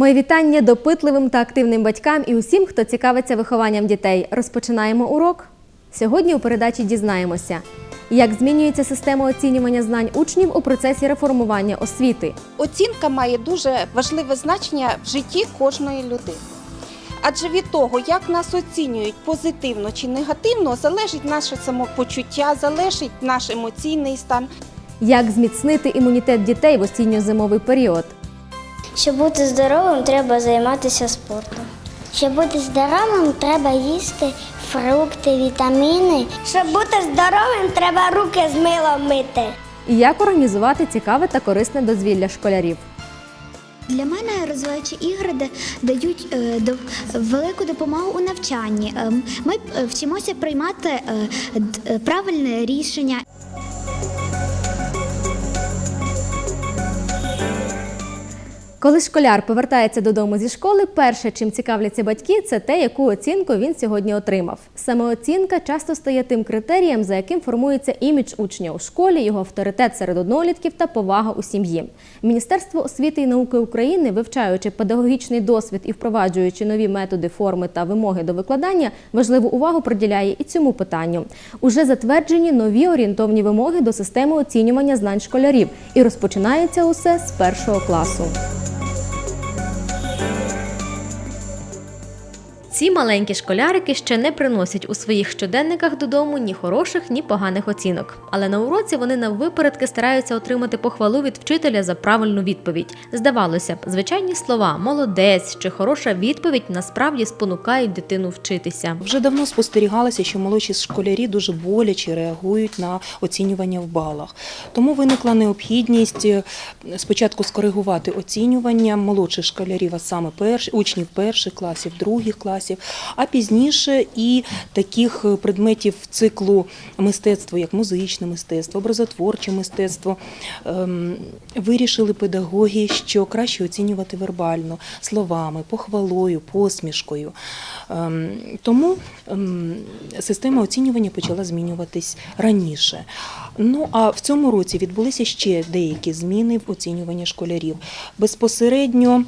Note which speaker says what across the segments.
Speaker 1: Мої вітання допитливим та активним батькам і усім, хто цікавиться вихованням дітей. Розпочинаємо урок. Сьогодні у передачі дізнаємося, як змінюється система оцінювання знань учнів у процесі реформування освіти.
Speaker 2: Оцінка має дуже важливе значення в житті кожної людини. Адже від того, як нас оцінюють позитивно чи негативно, залежить наше самопочуття, залежить наш емоційний стан.
Speaker 1: Як зміцнити імунітет дітей в осінньо-зимовий період?
Speaker 3: Щоб бути здоровим, треба займатися спортом. Щоб бути здоровим, треба їсти фрукти, вітаміни. Щоб бути здоровим, треба руки з милом мити.
Speaker 1: І як організувати цікаве та корисне дозвілля школярів?
Speaker 4: Для мене розвиваючі ігри дають е, до- велику допомогу у навчанні. Ем, Ми е, вчимося приймати е, правильне рішення.
Speaker 1: Коли школяр повертається додому зі школи, перше, чим цікавляться батьки, це те, яку оцінку він сьогодні отримав. Самооцінка часто стає тим критерієм, за яким формується імідж учня у школі, його авторитет серед однолітків та повага у сім'ї. Міністерство освіти і науки України, вивчаючи педагогічний досвід і впроваджуючи нові методи, форми та вимоги до викладання, важливу увагу приділяє і цьому питанню. Уже затверджені нові орієнтовні вимоги до системи оцінювання знань школярів, і розпочинається усе з першого класу. Ці маленькі школярики ще не приносять у своїх щоденниках додому ні хороших, ні поганих оцінок. Але на уроці вони наввипередки стараються отримати похвалу від вчителя за правильну відповідь. Здавалося б, звичайні слова, молодець чи хороша відповідь насправді спонукають дитину вчитися.
Speaker 5: Вже давно спостерігалося, що молодші школярі дуже боляче реагують на оцінювання в балах. Тому виникла необхідність е, спочатку скоригувати оцінювання молодших школярів, а саме перш, учнів перших класів, других класів, а пізніше і таких е, предметів циклу мистецтва, як музичне мистецтво, образотворче мистецтво. Ем, Вирішили педагоги, що краще оцінювати вербально, словами, похвалою, посмішкою. Ем, Тому ем, система оцінювання почала змінюватись раніше. Ну а в цьому році відбулися ще деякі зміни в оцінюванні школярів. Безпосередньо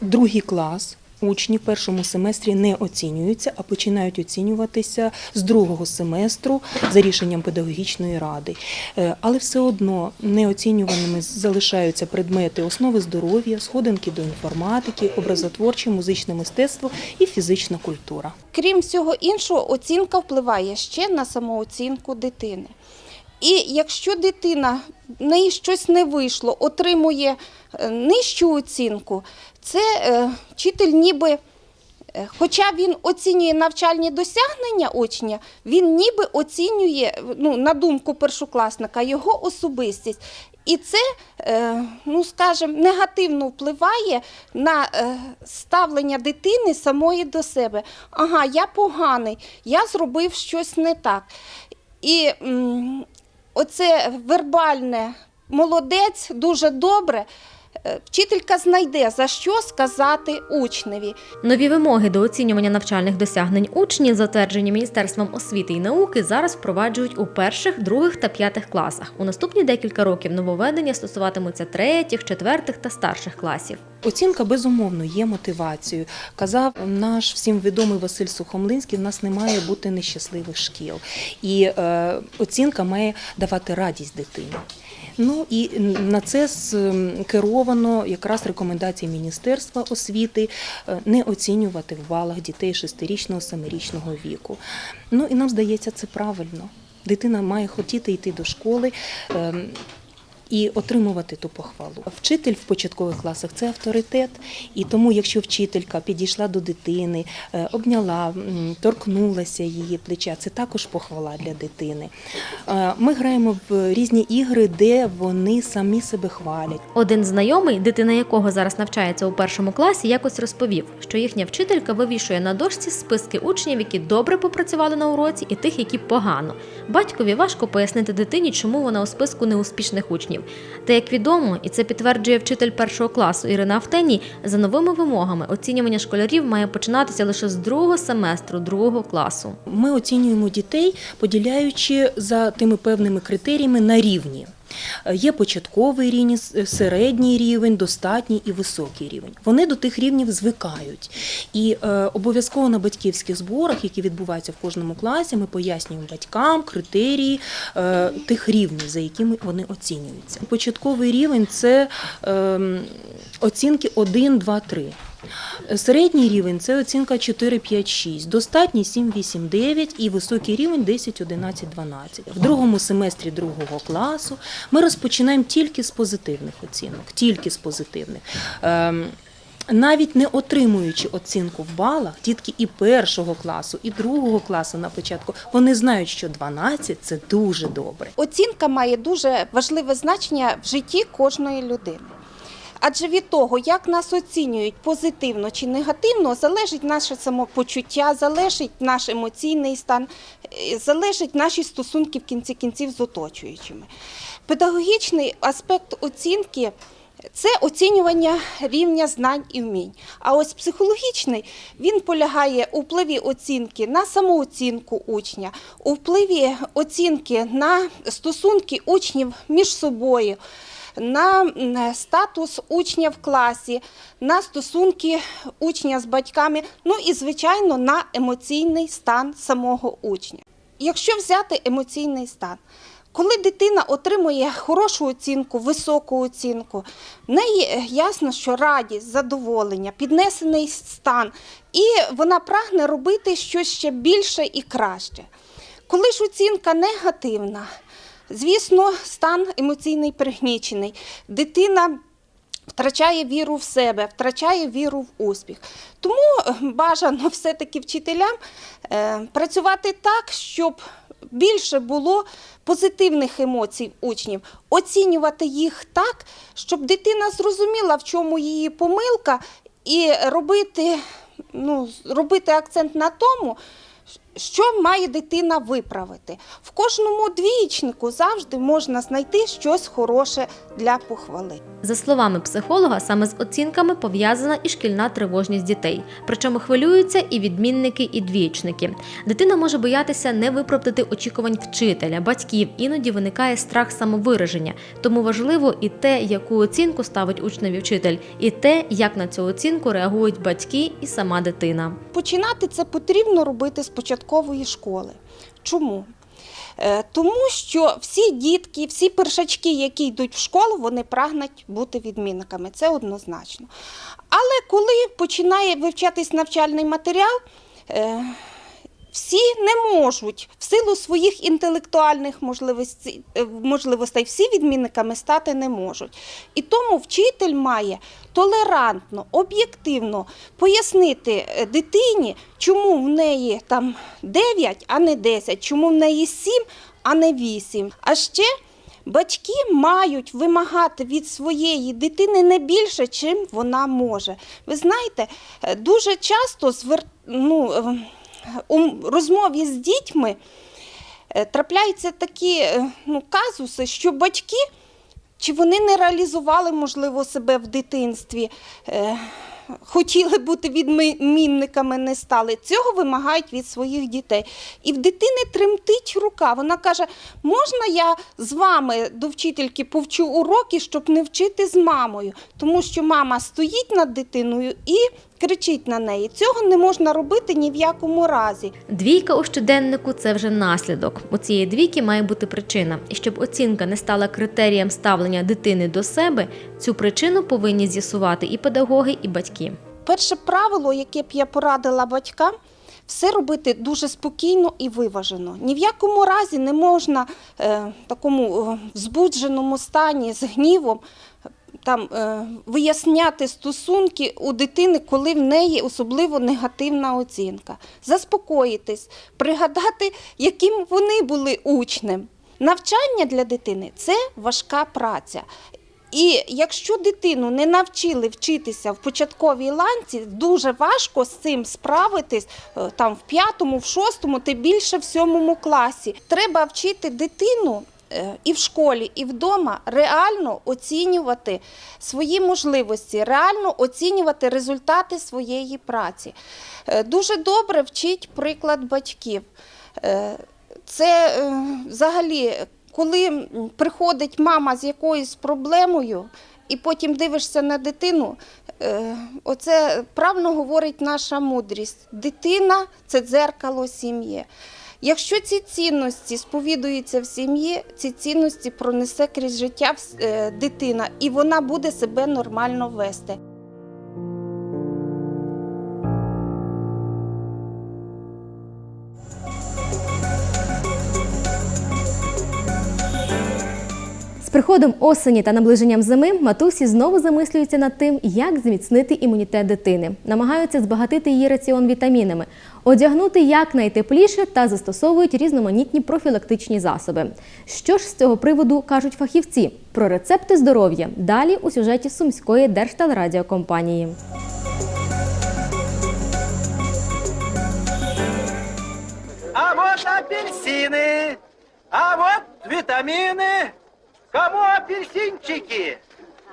Speaker 5: другий клас. Учні в першому семестрі не оцінюються, а починають оцінюватися з другого семестру за рішенням педагогічної ради. Е, Але все одно неоцінюваними залишаються предмети основи здоров'я, сходинки до інформатики, образотворче, музичне мистецтво і фізична культура.
Speaker 2: Крім всього іншого, оцінка впливає ще на самооцінку дитини. І якщо дитина в неї щось не вийшло, отримує е, нижчу оцінку, це е, вчитель ніби. е, Хоча він оцінює навчальні досягнення учня, він ніби оцінює, ну, на думку першокласника, його особистість. І це, ну скажімо, негативно впливає на ставлення дитини самої до себе. Ага, я поганий, я зробив щось не так. І оце вербальне молодець дуже добре. Е, Вчителька знайде за що сказати учневі.
Speaker 1: Нові вимоги до оцінювання навчальних досягнень учнів, затверджені Міністерством освіти і науки, зараз впроваджують у перших, других та п'ятих класах. У наступні декілька років нововведення стосуватимуться третіх, четвертих та старших класів.
Speaker 5: Оцінка безумовно є мотивацією. Казав наш всім відомий Василь Сухомлинський: в нас не має бути нещасливих шкіл, і е, оцінка має давати радість дитині. Ну і на це скеровано якраз рекомендації Міністерства освіти е, не оцінювати в балах дітей 6-річного, 7-річного віку. Ну і нам здається, це правильно. Дитина має хотіти йти до школи. І отримувати ту похвалу. Вчитель в початкових класах це авторитет, і тому, якщо вчителька підійшла до дитини, е, обняла, торкнулася її плеча, це також похвала для дитини. Е, Ми граємо в різні ігри, де вони самі себе хвалять.
Speaker 1: Один знайомий, дитина якого зараз навчається у першому класі, якось розповів, що їхня вчителька вивішує на дошці списки учнів, які добре попрацювали на уроці, і тих, які погано. Батькові важко пояснити дитині, чому вона у списку неуспішних учнів. Та як відомо, і це підтверджує вчитель першого класу Ірина Автеній, за новими вимогами оцінювання школярів має починатися лише з другого семестру другого класу.
Speaker 5: Ми оцінюємо дітей, поділяючи за тими певними критеріями на рівні. Е, Є початковий рівень, середній рівень, достатній і високий рівень. Вони до тих рівнів звикають. І е, обов'язково на батьківських зборах, які відбуваються в кожному класі, ми пояснюємо батькам критерії е, тих рівнів, за якими вони оцінюються. Початковий рівень це е, оцінки 1, 2, 3. Середній рівень це оцінка 4, 5, 6, достатній 7, 8, 9 і високий рівень 10, 11, 12. В другому семестрі другого класу ми розпочинаємо тільки з позитивних оцінок, тільки з позитивних. Ем, навіть не отримуючи оцінку в балах, дітки і першого класу, і другого класу на початку, вони знають, що 12 – це дуже добре.
Speaker 2: Оцінка має дуже важливе значення в житті кожної людини. Адже від того, як нас оцінюють позитивно чи негативно, залежить наше самопочуття, залежить наш емоційний стан, е, залежить наші стосунки в кінці кінців з оточуючими. Педагогічний аспект оцінки це оцінювання рівня знань і вмінь. А ось психологічний він полягає у впливі оцінки на самооцінку учня, у впливі оцінки на стосунки учнів між собою, на статус учня в класі, на стосунки учня з батьками, ну і, звичайно, на емоційний стан самого учня. Якщо взяти емоційний стан, коли дитина отримує хорошу оцінку, високу оцінку, в неї е, ясно, що радість, задоволення, піднесений стан, і вона прагне робити щось ще більше і краще. Коли ж оцінка негативна, звісно, стан емоційний пригнічений, дитина втрачає віру в себе, втрачає віру в успіх. Тому е, бажано все-таки вчителям е, працювати так, щоб більше було позитивних емоцій учнів, оцінювати їх так, щоб дитина зрозуміла, в чому її помилка, і робити, ну, робити акцент на тому, що має дитина виправити. В кожному двічнику завжди можна знайти щось хороше для похвали.
Speaker 1: За словами психолога, саме з оцінками пов'язана і шкільна тривожність дітей. Причому хвилюються і відмінники, і двічники. Дитина може боятися не виправдати очікувань вчителя, батьків. Іноді виникає страх самовираження. Тому важливо і те, яку оцінку ставить учневі вчитель, і те, як на цю оцінку реагують батьки і сама дитина.
Speaker 2: Починати це потрібно робити з початкової школи. Чому? Е, Тому що всі дітки, всі першачки, які йдуть в школу, вони прагнуть бути відмінниками. Це однозначно. Але коли починає вивчатись навчальний матеріал, е, всі не можуть в силу своїх інтелектуальних можливостей, е, можливостей всі відмінниками стати не можуть. І тому вчитель має толерантно, об'єктивно пояснити е, дитині, чому в неї там 9, а не 10, чому в неї 7, а не 8. А ще Батьки мають вимагати від своєї дитини не більше, чим вона може. Ви знаєте, е, дуже часто звер... ну, у розмові з дітьми е, трапляються такі е, ну, казуси, що батьки чи вони не реалізували, можливо, себе в дитинстві, е, хотіли бути відмінниками, не стали. Цього вимагають від своїх дітей. І в дитини тремтить рука. Вона каже: можна я з вами до вчительки повчу уроки, щоб не вчити з мамою, тому що мама стоїть над дитиною і кричить на неї. Цього не можна робити ні в якому разі.
Speaker 1: Двійка у щоденнику це вже наслідок. У цієї двійки має бути причина. І щоб оцінка не стала критерієм ставлення дитини до себе, цю причину повинні з'ясувати і педагоги, і батьки.
Speaker 2: Перше правило, яке б я порадила батькам, все робити дуже спокійно і виважено. Ні в якому разі не можна е, в такому е, збудженому стані з гнівом там, е, виясняти стосунки у дитини, коли в неї особливо негативна оцінка. Заспокоїтись, пригадати, яким вони були учнем. Навчання для дитини це важка праця. І якщо дитину не навчили вчитися в початковій ланці, дуже важко з цим справитись е, там в п'ятому, в шостому, тим більше в сьомому класі. Треба вчити дитину. Е, І в школі, і вдома реально оцінювати свої можливості, реально оцінювати результати своєї праці. Е, Дуже добре вчить приклад батьків. Е, Це взагалі коли приходить мама з якоюсь проблемою, і потім дивишся на дитину, оце правильно говорить наша мудрість. Дитина це дзеркало сім'ї. Якщо ці цінності сповідуються в сім'ї, ці цінності пронесе крізь життя е, дитина, і вона буде себе нормально вести.
Speaker 1: Приходом осені та наближенням зими матусі знову замислюються над тим, як зміцнити імунітет дитини, намагаються збагатити її раціон вітамінами, одягнути якнайтепліше та застосовують різноманітні профілактичні засоби. Що ж з цього приводу кажуть фахівці про рецепти здоров'я? Далі у сюжеті Сумської держтелерадіокомпанії.
Speaker 6: А вот апельсины, а вот витамины. Кому апельсинчики,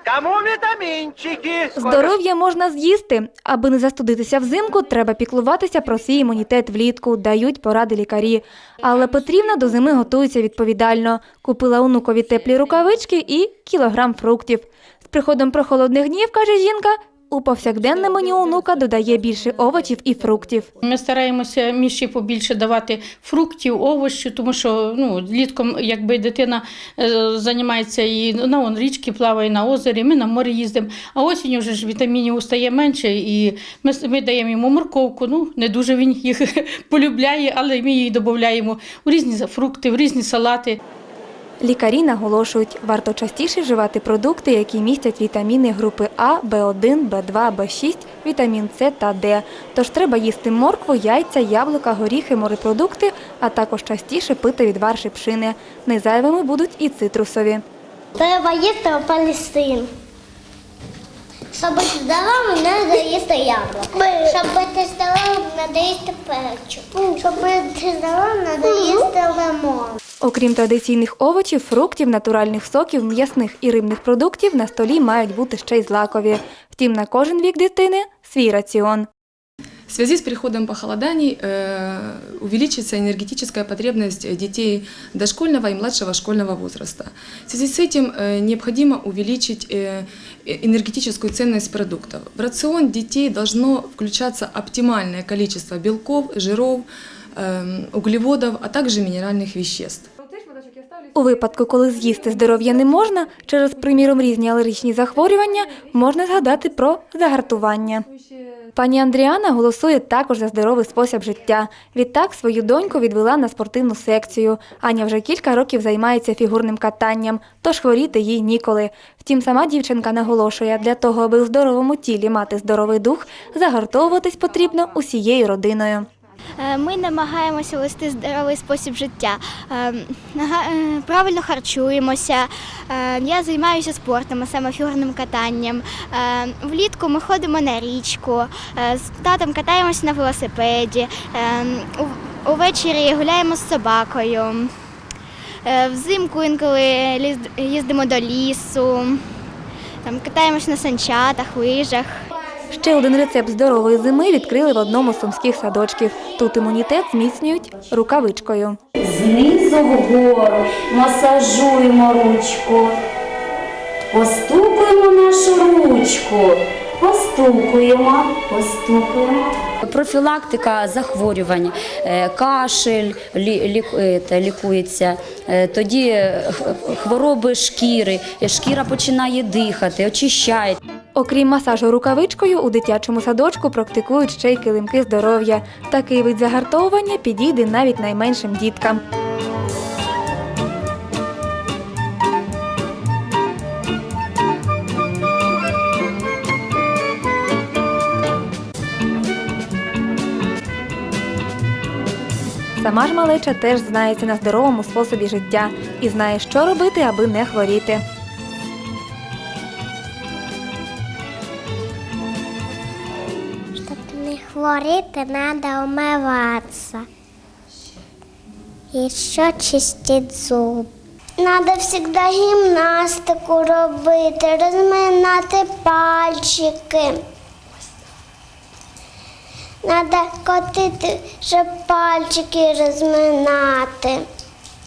Speaker 6: кому вітамінчики?
Speaker 7: Здоров'я можна з'їсти. Аби не застудитися взимку, треба піклуватися про свій імунітет влітку, дають поради лікарі. Але Петрівна до зими готується відповідально. Купила онукові теплі рукавички і кілограм фруктів. З приходом прохолодних днів, каже жінка, у повсякденне меню онука додає більше овочів і фруктів.
Speaker 8: Ми стараємося міші побільше давати фруктів, овочів, тому що ну, літком, якби дитина е, займається і на он, річки плаває на озері, ми на море їздимо. А осінню вже ж вітамінів стає менше, і ми, ми даємо йому морковку. Ну, не дуже він їх полюбляє, але ми її додаємо у різні фрукти, в різні салати.
Speaker 7: Лікарі наголошують, варто частіше вживати продукти, які містять вітаміни групи А, В1, В2, В6, вітамін С та Д. Тож треба їсти моркву, яйця, яблука, горіхи, морепродукти, а також частіше пити відвар шипшини. Незайвими будуть і цитрусові.
Speaker 3: Треба їсти апельсин. Щоб бути здоровим, треба їсти яблуко. Щоб бути здоровим, треба їсти печиво. Щоб бути здоровим, треба їсти лимон.
Speaker 7: Окрім традиційних овочів, фруктів, натуральних соків, м'ясних і рибних продуктів, на столі мають бути ще й злакові. Втім, на кожен вік дитини свій раціон.
Speaker 9: В связи с переходом похолоданий э, увеличится энергетическая потребность детей дошкольного и младшего школьного возраста. В связи с этим э, необходимо увеличить э, э, энергетическую ценность продуктов. В рацион детей должно включаться оптимальное количество белков, жиров, э, углеводов, а также минеральных веществ.
Speaker 7: У випадку, коли з'їсти здоров'я не можна, через, приміром, різні алергічні захворювання, можна згадати про загартування. Пані Андріана голосує також за здоровий спосіб життя. Відтак свою доньку відвела на спортивну секцію. Аня вже кілька років займається фігурним катанням, тож хворіти їй ніколи. Втім, сама дівчинка наголошує, для того, аби у здоровому тілі мати здоровий дух, загартовуватись потрібно усією родиною.
Speaker 4: Е, Ми намагаємося вести здоровий спосіб життя. Е, е, Правильно харчуємося. Я займаюся спортом, а саме фігурним катанням. Влітку ми ходимо на річку, з татом катаємося на велосипеді. Увечері гуляємо з собакою. Взимку інколи їздимо до лісу, там катаємося на санчатах, лижах.
Speaker 7: Ще один рецепт здорової зими відкрили в одному з сумських садочків. Тут імунітет зміцнюють рукавичкою.
Speaker 10: Знизу вгору масажуємо ручку. Постукуємо нашу ручку. Постукуємо, постукуємо. Профілактика захворювань, Е, кашель е, та, лікується, Е, тоді хвороби шкіри, шкіра починає дихати, очищає.
Speaker 7: Окрім масажу рукавичкою, у дитячому садочку практикують ще й килимки здоров'я. Такий вид загартовування підійде навіть найменшим діткам. Сама ж малеча теж знається на здоровому способі життя і знає, що робити, аби не хворіти.
Speaker 3: Щоб не хворіти, треба умиватися. І ще чистити зуб. Треба завжди гімнастику робити, розминати пальчики. Треба котити, щоб пальчики розминати.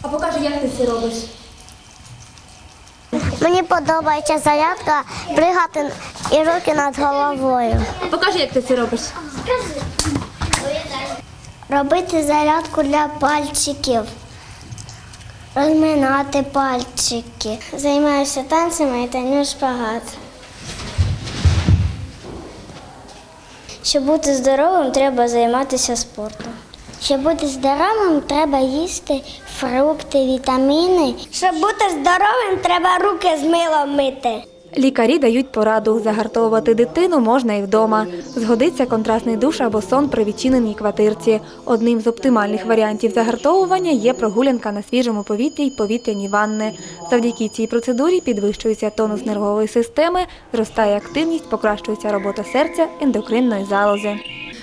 Speaker 4: А покажи, як ти це робиш.
Speaker 3: Мені подобається зарядка, пригати і руки над головою.
Speaker 7: Покажи, як ти це робиш.
Speaker 3: Робити зарядку для пальчиків. Розминати пальчики. Займаюся танцями і таню шпагат. Щоб бути здоровим, треба займатися спортом. Щоб бути здоровим, треба їсти фрукти, вітаміни. Щоб бути здоровим, треба руки з милом мити.
Speaker 7: Лікарі дають пораду загартовувати дитину можна і вдома. Згодиться контрастний душ або сон при відчиненій квартирці. Одним з оптимальних варіантів загартовування є прогулянка на свіжому повітрі й повітряні ванни. Завдяки цій процедурі підвищується тонус нервової системи, зростає активність, покращується робота серця, ендокринної залози.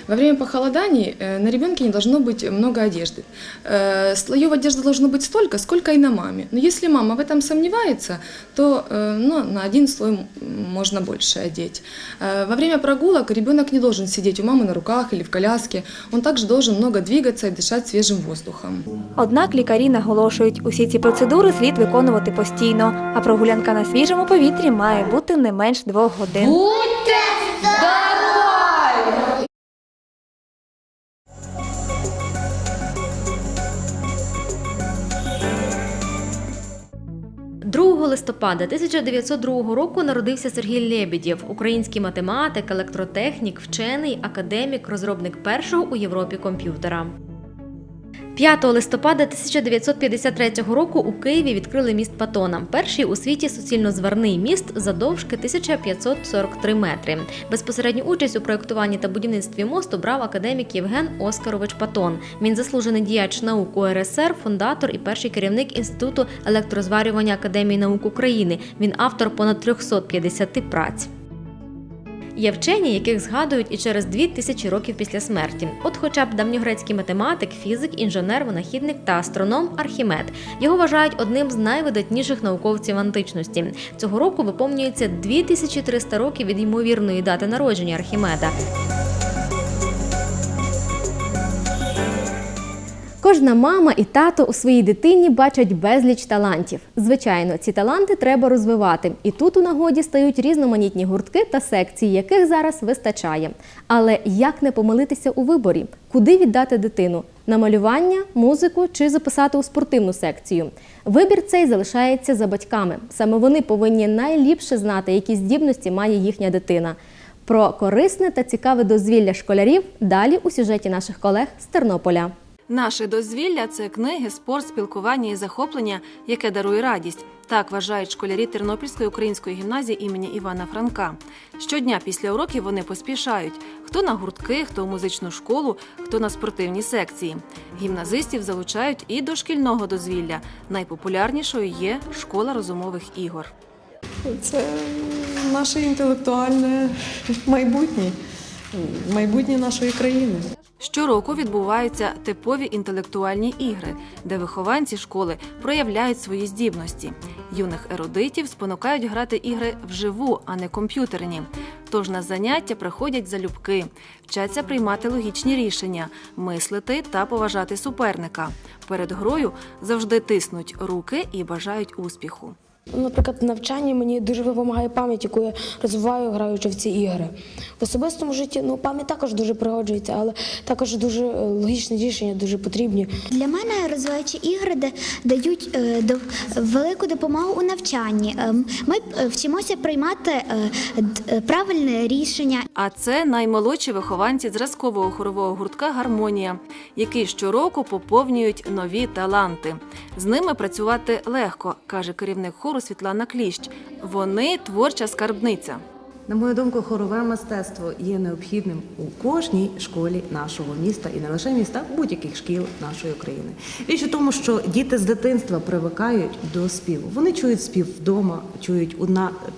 Speaker 9: Во время похолоданий э, на ребенке не должно быть много одежды. Э, Слоев одежды должно быть столько, сколько и на маме. Но если мама в этом сомневается, то э, ну, на один слой м, можно больше одеть. Э, Во время прогулок ребенок не должен сидеть у мамы на руках или в коляске. Он также должен много двигаться и дышать свежим воздухом.
Speaker 7: Однак лікарі наголошують, усі ці процедури слід виконувати постійно, а прогулянка на свіжому повітрі має бути не менш двох годин. –
Speaker 1: 2 листопада 1902 року народився Сергій Лєбєдєв, український математик, електротехнік, вчений, академік, розробник першого у Європі комп'ютера. 5 листопада 1953 року у Києві відкрили міст Патона, перший у світі суцільнозварний міст завдовжки 1543 метри. Безпосередню участь у проєктуванні та будівництві мосту брав академік Євген Оскарович Патон. Він заслужений діяч наук УРСР, фундатор і перший керівник Інституту електрозварювання Академії наук України. Він автор понад 350 праць. Є вчені, яких згадують і через дві тисячі років після смерті. От, хоча б давньогрецький математик, фізик, інженер, винахідник та астроном Архімед. Його вважають одним з найвидатніших науковців античності. Цього року виповнюється 2300 років від ймовірної дати народження Архімеда. Кожна мама і тато у своїй дитині бачать безліч талантів. Звичайно, ці таланти треба розвивати. І тут у нагоді стають різноманітні гуртки та секції, яких зараз вистачає. Але як не помилитися у виборі? Куди віддати дитину? На малювання, музику чи записати у спортивну секцію? Вибір цей залишається за батьками. Саме вони повинні найліпше знати, які здібності має їхня дитина. Про корисне та цікаве дозвілля школярів далі у сюжеті наших колег з Тернополя.
Speaker 11: Наше дозвілля це книги, спорт, спілкування і захоплення, яке дарує радість. Так вважають школярі Тернопільської української гімназії імені Івана Франка. Щодня після уроків вони поспішають: хто на гуртки, хто в музичну школу, хто на спортивні секції. Гімназистів залучають і до шкільного дозвілля. Найпопулярнішою є школа розумових ігор.
Speaker 12: Це наше інтелектуальне майбутнє, майбутнє нашої країни.
Speaker 11: Щороку відбуваються типові інтелектуальні ігри, де вихованці школи проявляють свої здібності. Юних ерудитів спонукають грати ігри вживу, а не комп'ютерні. Тож на заняття приходять залюбки, вчаться приймати логічні рішення, мислити та поважати суперника. Перед грою завжди тиснуть руки і бажають успіху.
Speaker 13: Наприклад, в навчанні мені дуже допомагає пам'ять, яку я розвиваю, граючи в ці ігри. В особистому житті ну, пам'ять також дуже пригоджується, але також дуже е, логічні рішення дуже потрібні.
Speaker 4: Для мене розвиваючі ігри дають е, до, велику допомогу у навчанні. Ем, Ми е, вчимося приймати д- правильне рішення.
Speaker 11: А це наймолодші вихованці зразкового хорового гуртка Гармонія, який щороку поповнюють нові таланти. З ними працювати легко, каже керівник хору Світлана Кліщ. Вони творча скарбниця.
Speaker 14: На мою думку, хорове мистецтво є необхідним у кожній школі нашого міста і не лише міста, будь-яких шкіл нашої країни. Річ у тому, що діти з дитинства привикають до співу. Вони чують спів вдома, чують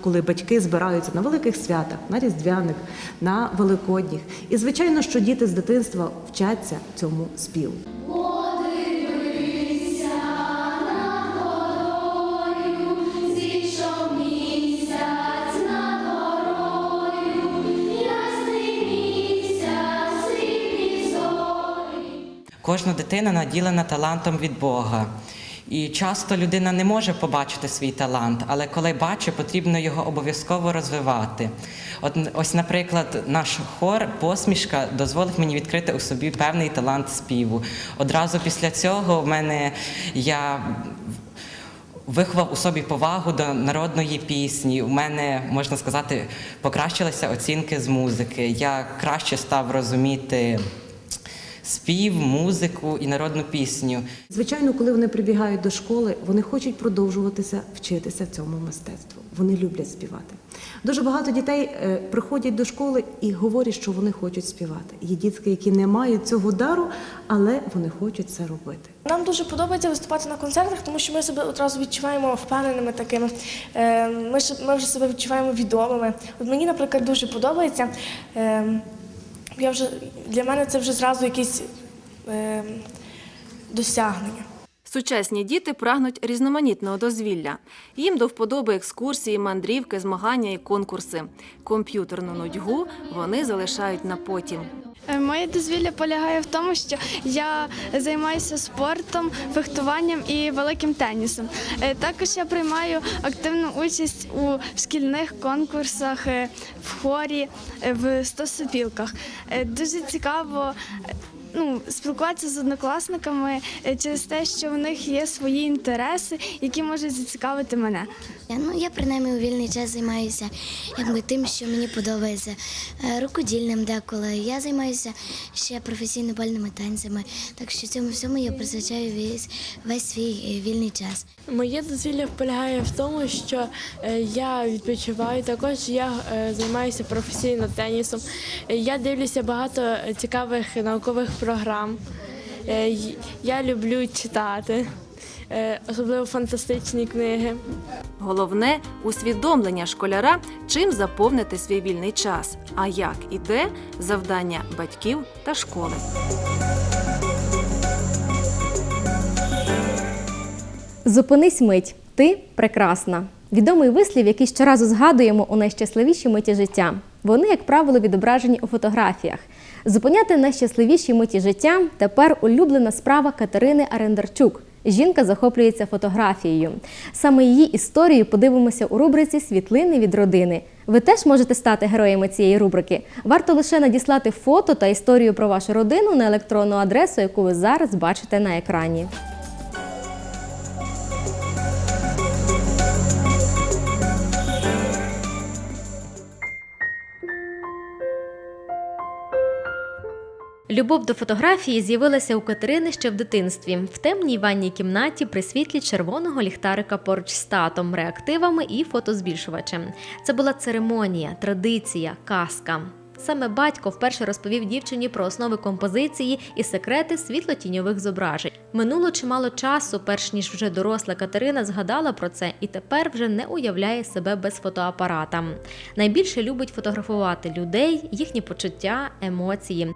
Speaker 14: коли батьки збираються на великих святах, на різдвяних, на великодніх. І звичайно, що діти з дитинства вчаться цьому співу.
Speaker 15: Кожна дитина наділена талантом від Бога. І часто людина не може побачити свій талант, але коли бачить, потрібно його обов'язково розвивати. От ось, наприклад, наш хор посмішка дозволить мені відкрити у собі певний талант співу. Одразу після цього в мене я виховав у собі повагу до народної пісні. У мене можна сказати, покращилися оцінки з музики. Я краще став розуміти спів, музику і народну пісню.
Speaker 14: Звичайно, коли вони прибігають до школи, вони хочуть продовжуватися вчитися цьому мистецтву. Вони люблять співати. Дуже багато дітей е, приходять до школи і говорять, що вони хочуть співати. Є дітки, які не мають цього дару, але вони хочуть це робити.
Speaker 16: Нам дуже подобається виступати на концертах, тому що ми себе одразу відчуваємо впевненими такими. Е, Ми, ми вже себе відчуваємо відомими. От мені, наприклад, дуже подобається. Я вже, для мене це вже зразу якісь е, досягнення.
Speaker 11: Сучасні діти прагнуть різноманітного дозвілля. Їм до вподоби екскурсії, мандрівки, змагання і конкурси. Комп'ютерну нудьгу вони залишають на потім.
Speaker 17: Е, Моє дозвілля полягає в тому, що я займаюся спортом, фехтуванням і великим тенісом. Е, Також я приймаю активну участь у шкільних конкурсах, е, в хорі, в стосопілках. Дуже цікаво. Е, Ну, спілкуватися з однокласниками е, через те, що в них є свої інтереси, які можуть зацікавити мене.
Speaker 3: Ну, я принаймні у вільний час займаюся якби тим, що мені подобається. Е, Рукодільним деколи. Я займаюся ще професійно бальними танцями. Так що цьому всьому я присвячаю весь, весь свій е, вільний час.
Speaker 18: Моє дозвілля полягає в тому, що е, я відпочиваю. Також я е, займаюся професійно тенісом. Е, Я дивлюся багато е, цікавих наукових програм. Е, Я люблю читати, е, особливо фантастичні книги.
Speaker 11: Головне усвідомлення школяра, чим заповнити свій вільний час, а як і де завдання батьків та школи.
Speaker 1: Зупинись мить, ти прекрасна. Відомий вислів, який щоразу згадуємо у найщасливішій миті життя. Вони, як правило, відображені у фотографіях. Зупиняти найщасливіші миті життя тепер улюблена справа Катерини Арендарчук. Жінка захоплюється фотографією. Саме її історію подивимося у рубриці Світлини від родини. Ви теж можете стати героями цієї рубрики. Варто лише надіслати фото та історію про вашу родину на електронну адресу, яку ви зараз бачите на екрані. Любов до фотографії з'явилася у Катерини ще в дитинстві, в темній ванній кімнаті при світлі червоного ліхтарика поруч з татом, реактивами і фотозбільшувачем. Це була церемонія, традиція, казка. Саме батько вперше розповів дівчині про основи композиції і секрети світлотіньових зображень. Минуло чимало часу, перш ніж вже доросла Катерина згадала про це і тепер вже не уявляє себе без фотоапарата. Найбільше любить фотографувати людей, їхні почуття, емоції.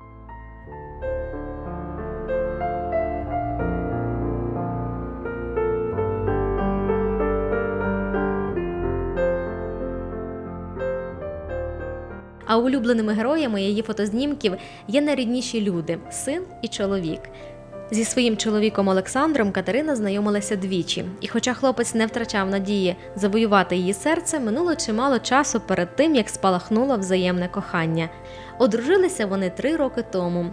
Speaker 1: А улюбленими героями її фотознімків є найрідніші люди син і чоловік. Зі своїм чоловіком Олександром Катерина знайомилася двічі, і хоча хлопець не втрачав надії завоювати її серце, минуло чимало часу перед тим, як спалахнуло взаємне кохання. Одружилися вони три роки тому.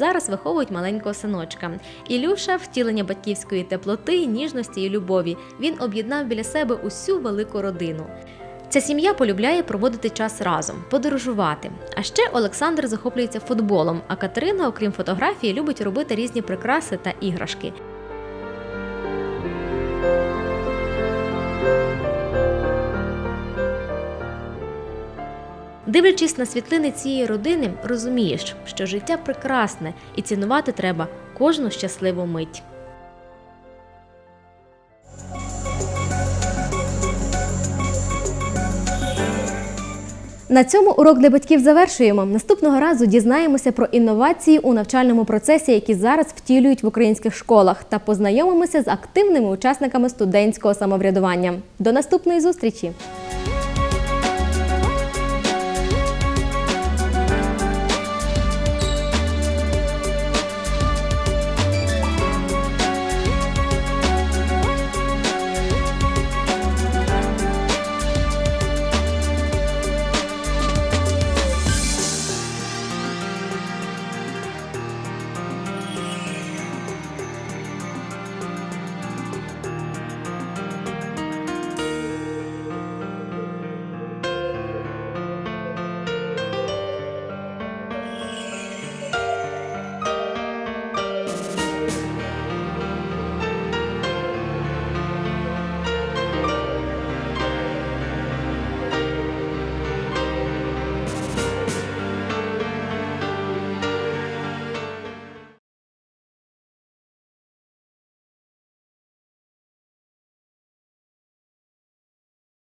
Speaker 1: Зараз виховують маленького синочка. Ілюша втілення батьківської теплоти, ніжності і любові. Він об'єднав біля себе усю велику родину. Ця сім'я полюбляє проводити час разом, подорожувати. А ще Олександр захоплюється футболом, а Катерина, окрім фотографії, любить робити різні прикраси та іграшки. Дивлячись на світлини цієї родини, розумієш, що життя прекрасне і цінувати треба кожну щасливу мить. На цьому урок для батьків завершуємо. Наступного разу дізнаємося про інновації у навчальному процесі, які зараз втілюють в українських школах, та познайомимося з активними учасниками студентського самоврядування. До наступної зустрічі!